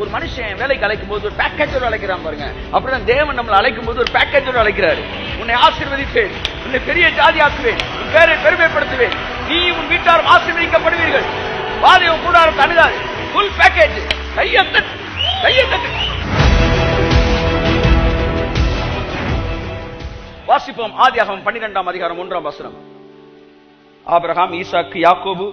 ஒரு மனுஷன் வேலைக்கு அழைக்கும் போது ஒரு பேக்கேஜோட அழைக்கிறான் பாருங்க. அப்படிதான் தேவன் நம்மளை அழைக்கும் போது ஒரு பேக்கேஜோட அழைக்கிறாரு. உன்னை ஆசீர்வதிப்பேன். உன்னை பெரிய ஜாதி ஆக்குவேன். உன் பேரை பெருமைப்படுத்துவேன். நீ உன் வீட்டாரும் ஆசீர்வதிக்கப்படுவீர்கள். வாதை உன் கூடாரம் அணுகாது ஃபுல் பேக்கேஜ் கையத்தட்டு கையத்தட்டு வாசிப்போம் ஆதியாகமம் பன்னிரெண்டாம் அதிகாரம் ஒன்றாம் வசனம். ஆபிரகாம் ஈசாக்கு யாக்கோபு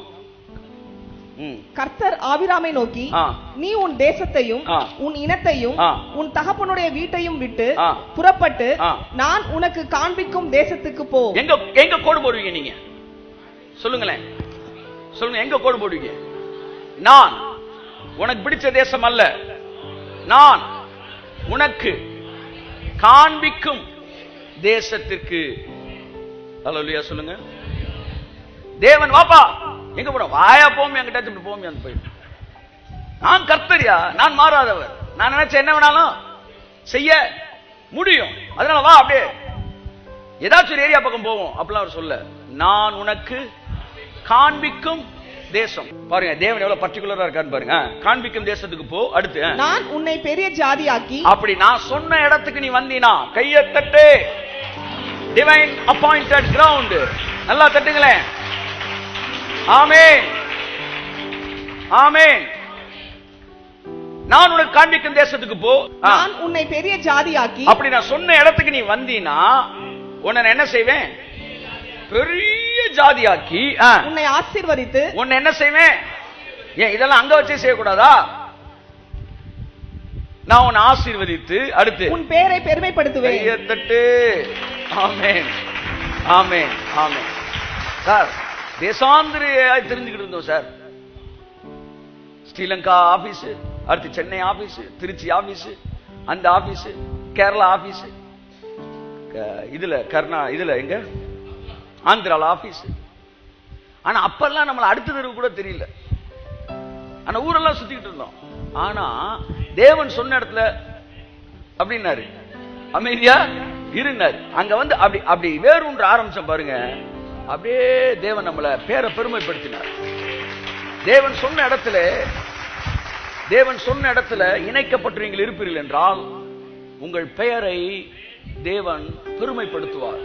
கர்த்தர் ஆபிராமை நோக்கி. நீ உன் தேசத்தையும். உன் இனத்தையும். உன் தகப்பனுடைய வீட்டையும் விட்டு. புறப்பட்டு. நான் உனக்கு காண்பிக்கும் தேசத்துக்கு போ எங்க எங்க கோடு போடுவீங்க நீங்க சொல்லுங்களேன் சொல்லுங்க எங்க கோடு போடுவீங்க நான் உனக்கு பிடிச்ச தேசம் அல்ல நான் உனக்கு காண்பிக்கும் தேசத்திற்கு சொல்லுங்க தேவன் வாப்பா எங்க போற வாயா போம் என்கிட்ட இப்படி போம் அந்த போயிட்டு நான் கர்த்தரியா? நான் மாறாதவர். நான் நினைச்ச என்ன வேணாலும் செய்ய முடியும். அதனால வா அப்படியே. ஏதாச்சும் ஒரு ஏரியா பக்கம் போவோம். அப்படிலாம் அவர் சொல்ல நான் உனக்கு காண்பிக்கும் தேசம். பாருங்க தேவன் எவ்வளவு பர்டிகுலரா இருக்கான்னு பாருங்க. காண்பிக்கும் தேசத்துக்கு போ அடுத்து. நான் உன்னை பெரிய ஜாதியாக்கி அப்படி நான் சொன்ன இடத்துக்கு நீ வந்தீனா கைய தட்டு. டிவைன் அப்பாயிண்டட் கிரவுண்ட் நல்லா தட்டுங்களேன். ஆமென். ஆமென். நான் உனக்கு காண்பிக்கும் தேசத்துக்கு போ. நான் உன்னை பெரிய ஜாதியாக்கி அப்படி நான் சொன்ன இடத்துக்கு நீ வந்தீனா உன்னை நான் என்ன செய்வேன்? பெரிய ஜாதியாக்கி உன்னை ஆசீர்வதித்து உன்னை என்ன செய்வேன்? ஏன் இதெல்லாம் அங்க வச்சே செய்யக்கூடாதா? நான் உன்னை ஆசீர்வதித்து அடுத்து. உன் பேரை பெருமைப்படுத்துவேன். ஆமென். ஆமென். ஆமென். சார் தேசாந்திரியாய் தெரிஞ்சுக்கிட்டு இருந்தோம் சார். ஸ்ரீலங்கா ஆபீஸ் அடுத்து சென்னை ஆபீஸ் திருச்சி ஆபீஸ் அந்த ஆபீஸ் கேரளா ஆபீஸ் இதுல கர்நா இதுல எங்க? ஆந்திரால ஆபீஸ். ஆனா அப்பெல்லாம் நம்மளை அடுத்த தெருவு கூட தெரியல. ஆனா ஊரெல்லாம் சுத்திக்கிட்டு இருந்தோம். ஆனா தேவன் சொன்ன இடத்துல அப்படின்னாரு. அமைதியா இருந்தாரு அங்க வந்து அப்படி அப்படி வேறொன்று ஆரம்பிச்சோம் பாருங்க. அப்படியே தேவன் நம்மள பேரை பெருமைப்படுத்தினார். தேவன் சொன்ன இடத்துல தேவன் சொன்ன இடத்துல இணைக்கப்பட்டு நீங்கள் இருப்பீர்கள் என்றால் உங்கள் பெயரை தேவன் பெருமைப்படுத்துவார்.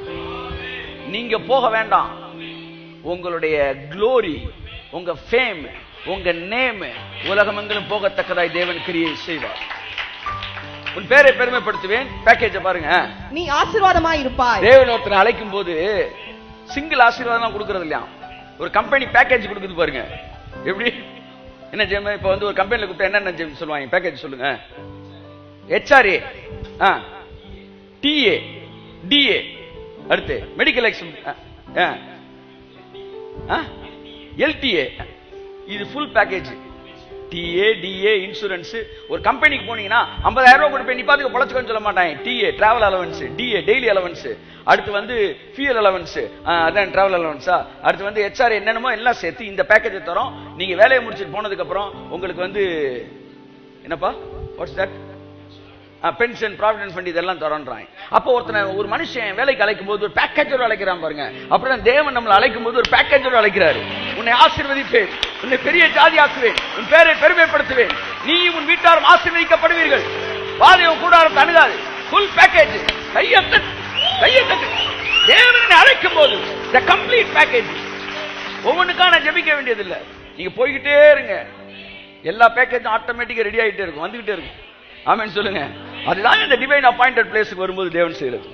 நீங்க போக வேண்டாம். உங்களுடைய க்ளோரி உங்க ஃபேம் உங்க நேம் உலகமெங்கிலும் போகத்தக்கதாய் தேவன் கிரியை செய்வார். உன் பேரை பெருமைப்படுத்துவேன். பேக்கேஜ பாருங்க. நீ ஆசீர்வாதமாய் இருப்பாய். தேவன் ஒருத்தனை அழைக்கும் போது சிங்கிள் ஆசீர்வாதம் கொடுக்கறது இல்லையா ஒரு கம்பெனி பேக்கேஜ் கொடுக்குது பாருங்க. எப்படி? என்ன ஜெயம் இப்ப வந்து ஒரு கம்பெனில கூப்பிட்டு என்னென்ன ஜெயம் சொல்லுவாங்க? பேக்கேஜ் சொல்லுங்க. ஹெச்ஆர்ஏ டிஏ டிஏ அடுத்து மெடிக்கல் எக்ஸம் எல்டிஏ இது full package DA DA insurance ஒரு கம்பெனிக்கு போனீங்கன்னா 50000 ரூபாய் கொடுப்பேன் நீ பாத்துக்க பொழைச்சுக்கன்னு சொல்ல மாட்டேன் DA travel allowance DA daily allowance அடுத்து வந்து ஃபியூல் அலவன்ஸ் அதான் டிராவல் அலவன்ஸா அடுத்து வந்து ஹெச்ஆர் என்னென்னமோ எல்லாம் சேர்த்து இந்த பேக்கேஜ் தரோம். நீங்க வேலையை முடிச்சுட்டு போனதுக்கு அப்புறம் உங்களுக்கு வந்து என்னப்பா? What's that pension provident fund இதெல்லாம் தரோன்றாங்க. அப்போ ஒருத்தனை ஒரு மனுஷன் வேலைக்கு அழைக்கும் போது ஒரு பேக்கேஜோட அழைக்கிறான் பாருங்க. அப்புறம் தேவன் நம்மளை அழைக்கும் போது ஒரு பேக்கேஜோட அழைக்கிறாரு. உன்னை ஆசிர்வதிப்பேன். உன்னை பெரிய ஜாதி ஆக்குவேன் உன் பேரை பெருமைப்படுத்துவேன். நீ உன் வீட்டாரும் ஆசீர்வதிக்கப்படுவீர்கள். பாதையும் உன் கூடாரம் அணுகாது. ஃபுல் பேக்கேஜ் கையத்தட்டு கையத்தட்டு தேவனை அழைக்கும் போது த கம்ப்ளீட் பேக்கேஜ் ஒவ்வொன்றுக்கா நான் ஜெபிக்க வேண்டியதில்லை. நீங்க போய்கிட்டே இருங்க. எல்லா பேக்கேஜும் ஆட்டோமேட்டிக்கா ரெடி ஆகிட்டே இருக்கும். வந்துகிட்டே இருக்கும். ஆமேன்னு சொல்லுங்க. அதுதான் இந்த டிவைன் அப்பாயிண்டட் பிளேஸுக்கு வரும்போது தேவன் செய்யறது.